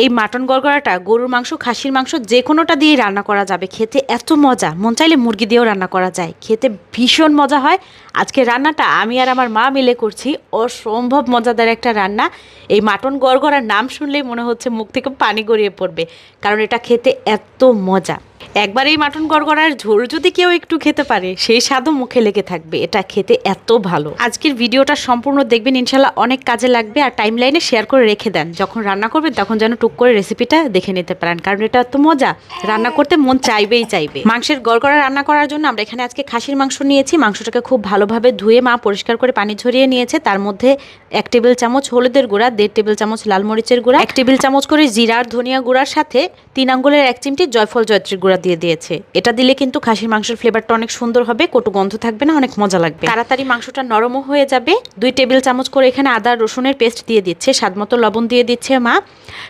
এই মাটন গড়গড়াটা গরুর মাংস, খাসির মাংস, যে কোনোটা দিয়ে রান্না করা যাবে। খেতে এত মজা। মন চাইলে মুরগি দিয়েও রান্না করা যায়। খেতে ভীষণ মজা হয়। আজকে রান্নাটা আমি আর আমার মা মিলে করছি। অসম্ভব মজাদার একটা রান্না। এই মাটন গড়গড়ার নাম শুনলেই মনে হচ্ছে মুখ থেকে পানি গড়িয়ে পড়বে। কারণ এটা খেতে এত মজা। একবার এই মাটন গড়গড়ার ঝোল যদি কেউ একটু খেতে পারে, সেই স্বাদও মুখে লেগে থাকবে। এটা খেতে এত ভালো। আজকের ভিডিওটা সম্পূর্ণ দেখবেন, ইনশাল্লাহ অনেক কাজে লাগবে। আর টাইম লাইনে শেয়ার করে রেখে দেন। যখন রান্না করবেন, তখন যেন টুক করে রেসিপিটা দেখে নিতে পারেন। কারণ এটা এত মজা। রান্না করতে মন চাইবেই চাইবে। মাংসের গড়গড়া রান্না করার জন্য আমরা এখানে আজকে খাসির মাংস নিয়েছি। মাংসটাকে খুব ভালোভাবে ধুয়ে মা পরিষ্কার করে পানি ঝরিয়ে নিয়েছে। তার মধ্যে এক টেবিল চামচ হলুদের গুঁড়া, দেড় টেবিল চামচ লাল মরিচের গুঁড়া, এক টেবিল চামচ করে জিরার ধনিয়া গুঁড়ার সাথে তিন আঙ্গুলের এক চিমটি জয়ফল জয়ত্রীর গুঁড়া দিয়ে দিয়েছে। এটা দিলে কিন্তু খাসির মাংসের ফ্লেভারটা অনেক সুন্দর হবে, কটু গন্ধ থাকবে না, অনেক মজা লাগবে। তাড়াতাড়ি মাংসটা নরমও হয়ে যাবে। দুই টেবিল চামচ করে এখানে আদা, রসুনের পেস্ট দিয়ে দিচ্ছে স্বাদ মতো লবণ দিয়ে দিচ্ছে মা।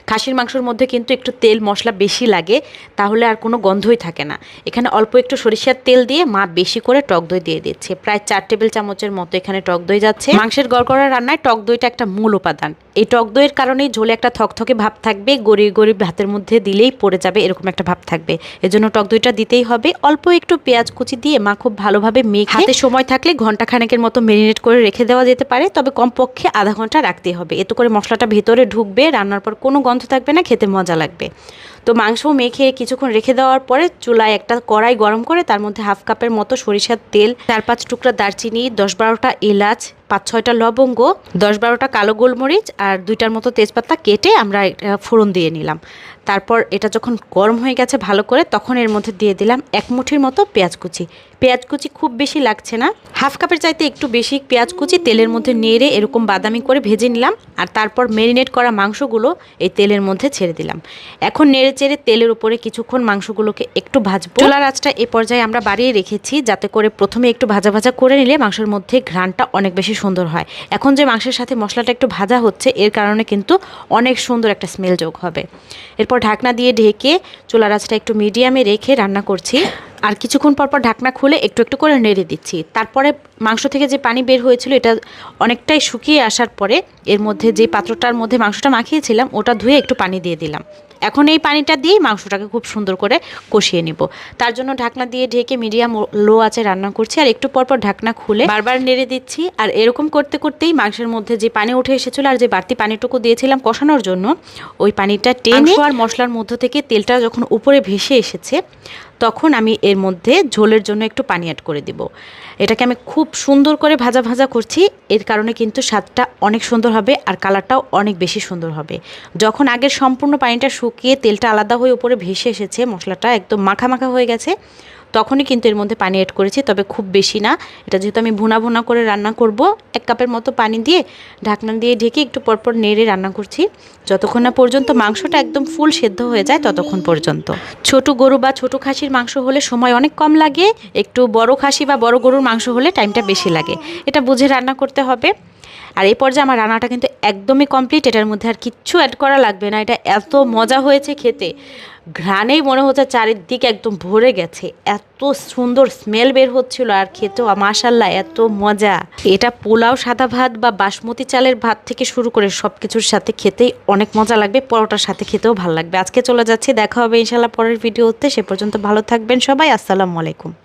খাসির মাংসের মধ্যে কিন্তু একটু তেল, মশলা বেশি লাগে, তাহলে আর কোনো গন্ধই থাকে না। এখানে অল্প একটু সরিষার তেল দিয়ে মা বেশি করে টক দই দিয়ে দিচ্ছে। প্রায় চার টেবিল চামচের মতো এখানে টক দই যাচ্ছে। মাংসের গড়গড়া রান্নায় টক দইটা একটা মূল উপাদান। এই টক দইয়ের কারণেই ঝোলে একটা থকথকে ভাব থাকবে, গড়িয়ে গড়িয়ে ভাতের মধ্যে দিলেই পড়ে যাবে, এরকম একটা ভাব থাকবে। এজন্য টক দইটা দিতেই হবে। অল্প একটু পেঁয়াজ কুচি দিয়ে মা খুব ভালোভাবে মেখে হাতে সময় থাকলে ঘণ্টা খানেকের মতো মেরিনেট করে রেখে দেওয়া যেতে পারে, তবে কমপক্ষে আধা ঘণ্টা রাখতে হবে। এতে করে মশলাটা ভেতরে ঢুকবে, রান্নার পর কোনো গন্ধ থাকবে না, খেতে মজা লাগবে। তো মাংস মেখে কিছুক্ষণ রেখে দেওয়ার পরে চুলায় একটা কড়াই গরম করে তার মধ্যে হাফ কাপের মতো সরিষার তেল, চার পাঁচ টুকরা দারচিনি, দশ বারোটা এলাচ, পাঁচ ছয়টা লবঙ্গ, দশ বারোটা কালো গোলমরিচ আর দুইটার মতো তেজপাতা কেটে আমরা ফোড়ন দিয়ে নিলাম। তারপর এটা যখন গরম হয়ে গেছে ভালো করে তখন এর মধ্যে দিয়ে দিলাম এক মুঠির মতো পেঁয়াজ কুচি। পেঁয়াজ কুচি খুব বেশি লাগছে না। হাফ কাপের চাইতে একটু বেশি পেঁয়াজ কুচি তেলের মধ্যে নেড়ে এরকম বাদামি করে ভেজে নিলাম আর তারপর মেরিনেট করা মাংসগুলো এই তেলের মধ্যে ছেড়ে দিলাম। এখন নেড়ে চেড়ে তেলের উপরে কিছুক্ষণ মাংসগুলোকে একটু ভাজবো। চুলার আঁচটা এ পর্যায়ে আমরা বাড়িয়ে রেখেছি, যাতে করে প্রথমে একটু ভাজা ভাজা করে নিলে মাংসের মধ্যে ঘ্রাণটা অনেক বেশি সুন্দর হয়। এখন যে মাংসের সাথে মশলাটা একটু ভাজা হচ্ছে, এর কারণে কিন্তু অনেক সুন্দর একটা স্মেল যোগ হবে। এরপর ঢাকনা দিয়ে ঢেকে চুলার আঁচটা একটু মিডিয়ামে রেখে রান্না করছি। আর কিছুক্ষণ পর পর ঢাকনা খুলে একটু একটু করে নেড়ে দিচ্ছি। তারপরে মাংস থেকে যে পানি বের হয়েছিল, এটা অনেকটাই শুকিয়ে আসার পরে এর মধ্যে যে পাত্রটার মধ্যে মাংসটা মাখিয়েছিলাম, ওটা ধুয়ে একটু পানি দিয়ে দিলাম। এখন এই পানিটা দিয়েই মাংসটাকে খুব সুন্দর করে কষিয়ে নিব। তার জন্য ঢাকনা দিয়ে ঢেকে মিডিয়াম লো আছে রান্না করছি আর একটু পরপর পর ঢাকনা খুলে বারবার নেড়ে দিচ্ছি আর এরকম করতে করতেই মাংসের মধ্যে যে পানি উঠে এসেছিল আর যে বাড়তি পানিটুকু দিয়েছিলাম কষানোর জন্য ওই পানিটা টেনে আর মশলার মধ্য থেকে তেলটা যখন উপরে ভেসে এসেছে তখন আমি এর মধ্যে ঝোলের জন্য একটু পানি অ্যাড করে দিব। এটাকে আমি খুব সুন্দর করে ভাজা ভাজা করছি। এর কারণে কিন্তু স্বাদটা অনেক সুন্দর হবে আর কালারটাও অনেক বেশি সুন্দর হবে। যখন আগের সম্পূর্ণ পানিটা শুকিয়ে তেলটা আলাদা হয়ে উপরে ভেসে এসেছে, মশলাটা একদম মাখা মাখা হয়ে গেছে তখনই কিন্তু এর মধ্যে পানি অ্যাড করেছি, তবে খুব বেশি না। এটা যেহেতু আমি ভুনা ভুনা করে রান্না করব, এক কাপের মতো পানি দিয়ে ঢাকনা দিয়ে ঢেকে একটু পরপর নেড়ে রান্না করছি। যতক্ষণ না পর্যন্ত মাংসটা একদম ফুল সেদ্ধ হয়ে যায়, ততক্ষণ পর্যন্ত। ছোট গরু বা ছোট খাসির মাংস হলে সময় অনেক কম লাগে, একটু বড় খাসি বা বড় গরুর মাংস হলে টাইমটা বেশি লাগে। এটা বুঝে রান্না করতে হবে। আর এই পর্যায়ে আমার রান্নাটা কিন্তু একদমই কমপ্লিট এটার মধ্যে আর কিচ্ছু অ্যাড করা লাগবে না। এটা এত মজা হয়েছে খেতে। ঘ্রাণেই মনে হচ্ছে চারিদিক একদম ভরে গেছে। এত সুন্দর স্মেল বের হচ্ছিল আর খেতেও মাশাল্লাহ এত মজা। এটা পোলাও সাদা ভাত বা বাসমতি চালের ভাত থেকে শুরু করে সব কিছুর সাথে খেতেই অনেক মজা লাগবে, পরোটার সাথে খেতেও ভালো লাগবে। আজকে চলে যাচ্ছি, দেখা হবে ইনশাল্লাহ পরের ভিডিওতে। সে পর্যন্ত ভালো থাকবেন সবাই, আসসালামু আলাইকুম।